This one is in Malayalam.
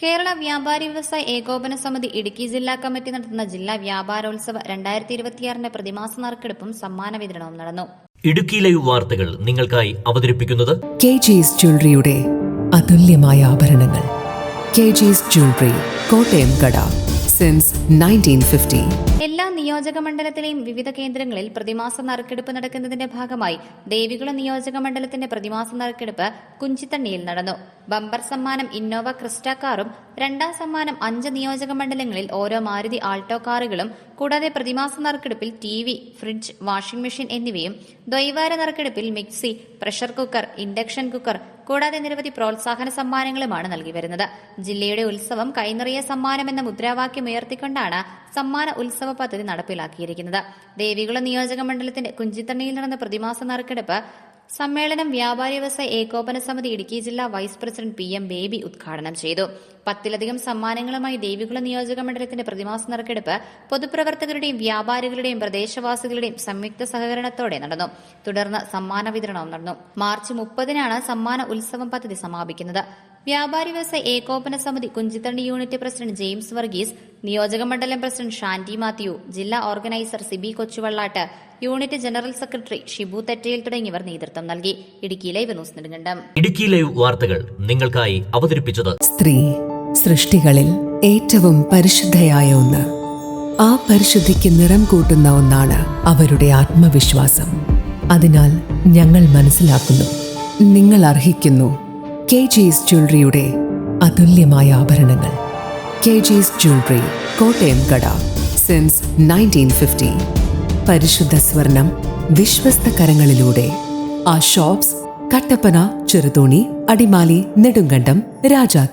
കേരള വ്യാപാരി വ്യവസായ ഏകോപന സമിതി ഇടുക്കി ജില്ലാ കമ്മിറ്റി നടത്തുന്ന ജില്ലാ വ്യാപാരോത്സവ രണ്ടായിരത്തി ഇരുപത്തിയാറിന്റെ പ്രതിമാസ നറുക്കെടുപ്പും സമ്മാന വിതരണവും നടന്നു. ഇടുക്കിയിലെ ലൈവ് വാർത്തകൾ നിങ്ങൾക്കായി അവതരിപ്പിക്കുന്നത് കെ ജിസ് ജ്വല്ലറിയുടെ അതുല്യമായ ആഭരണങ്ങൾ. കെ ജിസ് ജ്വല്ലറി കോട്ടയം കട. സിൻസ് എല്ലാ നിയോജക മണ്ഡലത്തിലെയും വിവിധ കേന്ദ്രങ്ങളിൽ പ്രതിമാസ നറുക്കെടുപ്പ് നടക്കുന്നതിന്റെ ഭാഗമായി ദേവികുളം നിയോജക മണ്ഡലത്തിന്റെ പ്രതിമാസ നറുക്കെടുപ്പ് കുഞ്ചിത്തണ്ണിയിൽ നടന്നു. ബമ്പർ സമ്മാനം ഇന്നോവ ക്രിസ്റ്റ കാറും രണ്ടാം സമ്മാനം അഞ്ച് നിയോജക മണ്ഡലങ്ങളിൽ ഓരോ മാരുതി ആൾട്ടോ കാറുകളും കൂടാതെ പ്രതിമാസ നറുക്കെടുപ്പിൽ T V fridge washing machine എന്നിവയും ദ്വൈവാര നറുക്കെടുപ്പിൽ mixie pressure cooker induction cooker കൂടാതെ നിരവധി പ്രോത്സാഹന സമ്മാനങ്ങളുമാണ് നൽകി വരുന്നത്. ജില്ലയുടെ ഉത്സവം കൈനിറിയ സമ്മാനം എന്ന മുദ്രാവാക്യം ഉയർത്തിക്കൊണ്ടാണ് സമ്മാന ഉത്സവ പദ്ധതി നടപ്പിലാക്കിയിരിക്കുന്നത്. ദേവികുളം നിയോജക മണ്ഡലത്തിന്റെ കുഞ്ചിത്തണ്ണിയിൽ നടന്ന പ്രതിമാസ നറുക്കെടുപ്പ് സമ്മേളനം വ്യാപാരി വ്യവസായ ഏകോപന സമിതി ഇടുക്കി ജില്ലാ vice president P M Baby ഉദ്ഘാടനം ചെയ്തു. പത്തിലധികം സമ്മാനങ്ങളുമായി ദേവികുളം നിയോജക മണ്ഡലത്തിന്റെ പ്രതിമാസ നറുക്കെടുപ്പ് പൊതുപ്രവർത്തകരുടെയും വ്യാപാരികളുടെയും പ്രദേശവാസികളുടെയും സംയുക്ത സഹകരണത്തോടെ നടന്നു. തുടർന്ന് സമ്മാന വിതരണവും നടന്നു. മാർച്ച് മുപ്പതിനാണ് സമ്മാന ഉത്സവം പദ്ധതി സമാപിക്കുന്നത്. വ്യാപാരി വ്യവസായ ഏകോപന സമിതി Kunchithanni unit president James Varghese നിയോജക മണ്ഡലം പ്രസിഡന്റ് ഷാന്റി മാത്യു ജില്ലാ organiser Siby Kochuvallatt unit general secretary Shibu Thettayil തുടങ്ങിയവർ നേതൃത്വം നൽകി. Idukki live news Nedumkandam. Idukki live വാർത്തകൾ നിങ്ങൾക്കായി അവതരിപ്പിച്ചത് സ്ത്രീ സൃഷ്ടികളിൽ ഏറ്റവും പരിശുദ്ധയായ ഒന്ന്. ആ പരിശുദ്ധിക്ക് നിറം കൂട്ടുന്ന ഒന്നാണ് അവരുടെ ആത്മവിശ്വാസം. അതിനാൽ ഞങ്ങൾ മനസ്സിലാക്കുന്നു. നിങ്ങൾ അർഹിക്കുന്നു കെ ജീസ് ജ്വല്ലറിയുടെ അതുല്യമായ ആഭരണങ്ങൾ. കെ ജിസ് ജ്വല്ലറി കോട്ടയം കട സിൻസ് നയന്റീൻ ഫിഫ്റ്റി പരിശുദ്ധ സ്വർണം വിശ്വസ്ത കരങ്ങളിലൂടെ. ആ ഷോപ്സ് കട്ടപ്പന ചെറുതോണി അടിമാലി നെടുങ്കണ്ടം രാജാക്കാട്